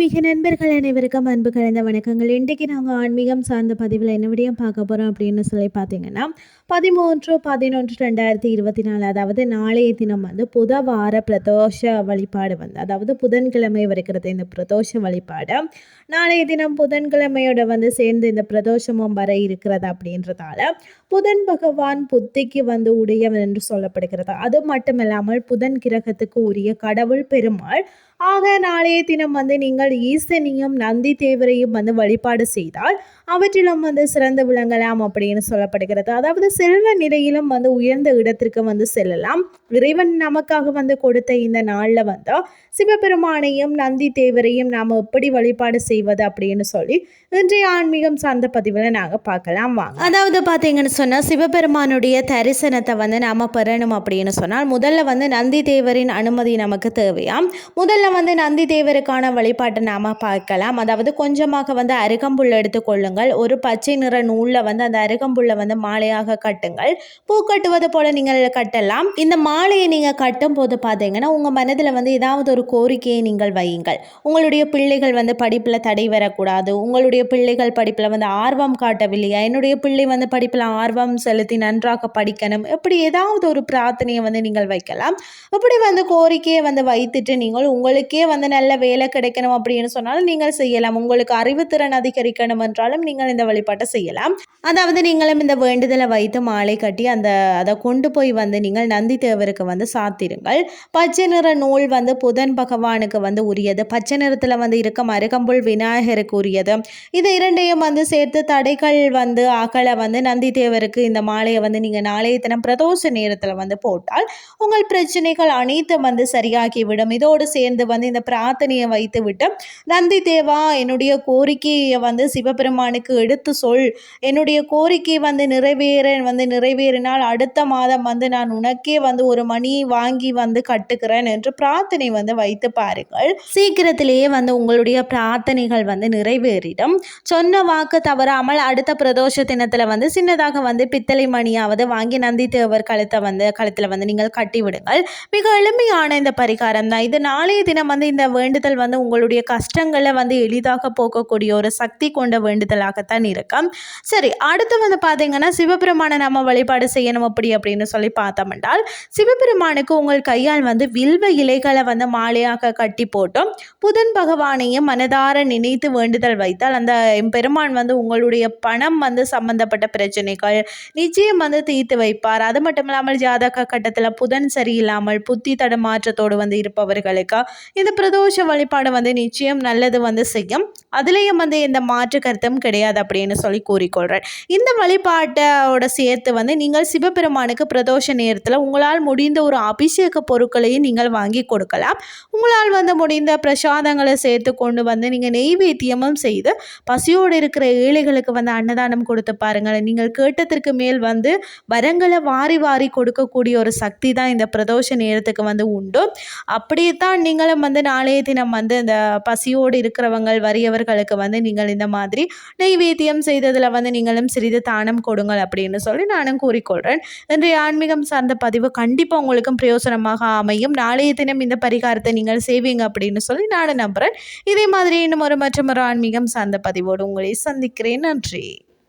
ஆன்மீக நண்பர்கள் அனைவருக்கும் அன்பு கலந்த வணக்கங்கள். இன்றைக்கு நாங்கள் ஆன்மீகம் சார்ந்த பதிவில் என்ன விடையும் பார்க்க போகிறோம் அப்படின்னு சொல்லி பார்த்தீங்கன்னா பதிமூன்று பதினொன்று ரெண்டாயிரத்தி இருபத்தி நாலு அதாவது நாளைய தினம் வந்து புத வார பிரதோஷ வழிபாடு வந்து அதாவது புதன்கிழமை வருகிறது இந்த பிரதோஷ வழிபாடு. நாளைய தினம் புதன்கிழமையோட வந்து சேர்ந்து இந்த பிரதோஷமும் வர இருக்கிறது அப்படின்றதால புதன் பகவான் புத்திக்கு வந்து உடையவன் என்று சொல்லப்படுகிறது. அது மட்டுமில்லாமல் புதன் கிரகத்துக்கு உரிய கடவுள் பெருமாள். ஆக நாளைய தினம் வந்து நீங்கள் ஈசனையும் நந்தி தேவரையும் வந்து வழிபாடு செய்தால் அவற்றிலும் வந்து சிறந்து விளங்கலாம் அப்படின்னு சொல்லப்படுகிறது. அதாவது செல்வ நிலையிலும் வந்து உயர்ந்த இடத்திற்கு வந்து செல்லலாம். இறைவன் நமக்காக வந்து கொடுத்த இந்த நாளில் வந்து சிவபெருமானையும் நந்தி தேவரையும் நாம் எப்படி வழிபாடு செய்வது அப்படின்னு சொல்லி இன்றைய ஆன்மீகம் சார்ந்த பதிவில் நாங்கள் பார்க்கலாம். வாங்க. அதாவது பார்த்தீங்கன்னு சொன்னால் சிவபெருமானுடைய தரிசனத்தை வந்து நாம் பெறணும் அப்படின்னு சொன்னால் முதல்ல வந்து நந்தி தேவரின் அனுமதி நமக்கு தேவையாம் முதல்ல வந்து நந்தி தேவருக்கான வழிபாட்டை நாம் பார்க்கலாம். அதாவது கொஞ்சமாக வந்து அருகம்புல் எடுத்துக்கொள்ளுங்கள் ஒரு பச்சை நிற நூலில் வந்து அந்த அருகம்புல்லை வந்து மாலையாக கட்டுங்கள். பூ கட்டுவது போல் நீங்கள் கட்டலாம். இந்த மாலையை நீங்கள் கட்டும் போது பார்த்தீங்கன்னா உங்கள் மனதில் வந்து ஏதாவது ஒரு கோரிக்கையை நீங்கள் வையுங்கள். உங்களுடைய பிள்ளைகள் வந்து படிப்பில் தடை வரக்கூடாது. உங்களுடைய பிள்ளைகள் படிப்பில் வந்து ஆர்வம் காட்டவில்லையா? என்னுடைய பிள்ளை வந்து படிப்பில் ஆர்வம் செலுத்தி நன்றாக படிக்கணும். இப்படி ஏதாவது ஒரு பிரார்த்தனையை வந்து நீங்கள் வைக்கலாம். இப்படி வந்து கோரிக்கையை வந்து வைத்துட்டு நீங்கள் உங்களுக்கே வந்து நல்ல வேலை கிடைக்கணும் அப்படின்னு சொன்னாலும் நீங்கள் செய்யலாம். உங்களுக்கு அறிவுத்திறன் அதிகரிக்கணும் என்றாலும் நீங்கள் இந்த வழிபாட்டை செய்யலாம். அதாவது நீங்களும் இந்த வேண்டுதலை வைத்து மாலை கட்டி அந்த அதை கொண்டு போய் வந்து நீங்கள் நந்தி தேவருக்கு வந்து சாத்திருங்கள். பச்சை நிற நூல் வந்து புதன் பகவானுக்கு வந்து உரியது. பச்சை நிறத்தில் வந்து இருக்க அருகம்புல் விநாயகருக்கு உரியது. இது இரண்டையும் வந்து சேர்த்து தடைகள் வந்து அகலை வந்து நந்தி தேவருக்கு இந்த மாலையை வந்து நீங்கள் நாளைய தினம் பிரதோஷ நேரத்தில் வந்து போட்டால் உங்கள் பிரச்சனைகள் அனைத்தும் வந்து சரியாகிவிடும். இதோடு சேர்ந்து வந்து இந்த பிரார்த்தனையை வைத்து விட்டு நந்தி தேவா என்னுடைய கோரிக்கையை வந்து சிவபெருமானுக்கு எடுத்து சொல். என்னுடைய கோரிக்கை வந்து நிறைவேற வந்து நிறைவேறினால் அடுத்த மாதம் வந்து நான் உனக்கே வந்து ஒரு மணி வாங்கி வந்து கட்டுக்கிறேன் என்று பிரார்த்தனை வந்து வைத்து பாருங்கள். சீக்கிரத்திலேயே வந்து உங்களுடைய பிரார்த்தனைகள் வந்து நிறைவேறிடும். சொன்ன வாக்கு தவறாமல் அடுத்த பிரதோஷ தினத்தில் வந்து சின்னதாக வந்து பித்தளை மணியாவது வாங்கி நந்தி தேவர் கழுத்தை வந்து கழுத்தில் வந்து நீங்கள் கட்டிவிடுங்கள். மிக எளிமையான இந்த பரிகாரம் தான். இது நாளைய தினம் வந்து இந்த வேண்டுதல் வந்து உங்களுடைய கஷ்டங்களை வந்து எளிதாக போக்கக்கூடிய ஒரு சக்தி கொண்ட வேண்டுதல் வேண்டுதலாகத்தான் இருக்கும் சரி அடுத்து வந்து பார்த்தீங்கன்னா சிவபெருமானை நம்ம வழிபாடு செய்யணும் அப்படி அப்படின்னு சொல்லி பார்த்தோம் என்றால் சிவபெருமானுக்கு உங்கள் கையால் வந்து வில்வ இலைகளை வந்து மாலையாக கட்டி போட்டும் புதன் பகவானையும் மனதார நினைத்து வேண்டுதல் வைத்தால் அந்த பெருமான் வந்து உங்களுடைய பணம் வந்து சம்பந்தப்பட்ட பிரச்சனைகள் நிச்சயம் வந்து தீர்த்து வைப்பார். அது மட்டும் இல்லாமல் ஜாதக கட்டத்தில் புதன் சரியில்லாமல் புத்தி தடுமாற்றத்தோடு வந்து இருப்பவர்களுக்கு இந்த பிரதோஷ வழிபாடு வந்து நிச்சயம் நல்லது வந்து செய்யும். அதுலேயும் வந்து எந்த மாற்று கருத்தும் கிடையாது அப்படின்னு சொல்லி கூறிக்கொள்கிறேன் இந்த வழிபாட்டோட சேர்த்து வந்து நீங்கள் சிவபெருமானுக்கு பிரதோஷ நேரத்தில் உங்களால் முடிந்த ஒரு அபிஷேக பொருட்களையும் நீங்கள் வாங்கி கொடுக்கலாம். உங்களால் வந்து முடிந்த பிரசாதங்களை சேர்த்து கொண்டு வந்து நீங்கள் நெய்வேத்தியமும் செய்து பசியோடு இருக்கிற ஏழைகளுக்கு வந்து அன்னதானம் கொடுத்து பாருங்கள் நீங்கள் கேட்டதற்கு மேல் வந்து வரங்களை வாரி வாரி கொடுக்கக்கூடிய ஒரு சக்தி தான் இந்த பிரதோஷ நேரத்துக்கு வந்து உண்டு. அப்படியே தான் நீங்களும் வந்து நாளைய தினம் வந்து இந்த பசியோடு இருக்கிறவங்கள் வறியவர்களுக்கு வந்து நீங்கள் இந்த மாதிரி நெய்வேத்தியம் செய்ததில் வந்து நீங்களும் சிறிது தானம் கொடுங்கள் அப்படின்னு சொல்லி நானும் கூறிக்கொள்கிறேன் இன்றைய ஆன்மீகம் சார்ந்த பதிவு கண்டிப்பாக உங்களுக்கும் பிரயோசனமாக அமையும். நாளைய தினம் இந்த பரிகாரத்தை நீங்கள் செய்வீங்க அப்படின்னு சொல்லி நானும் நம்புகிறேன் இதே மாதிரி இன்னும் ஒரு மற்றும் ஒரு ஆன்மீகம் சார்ந்த பதிவோடு உங்களை சந்திக்கிறேன். நன்றி.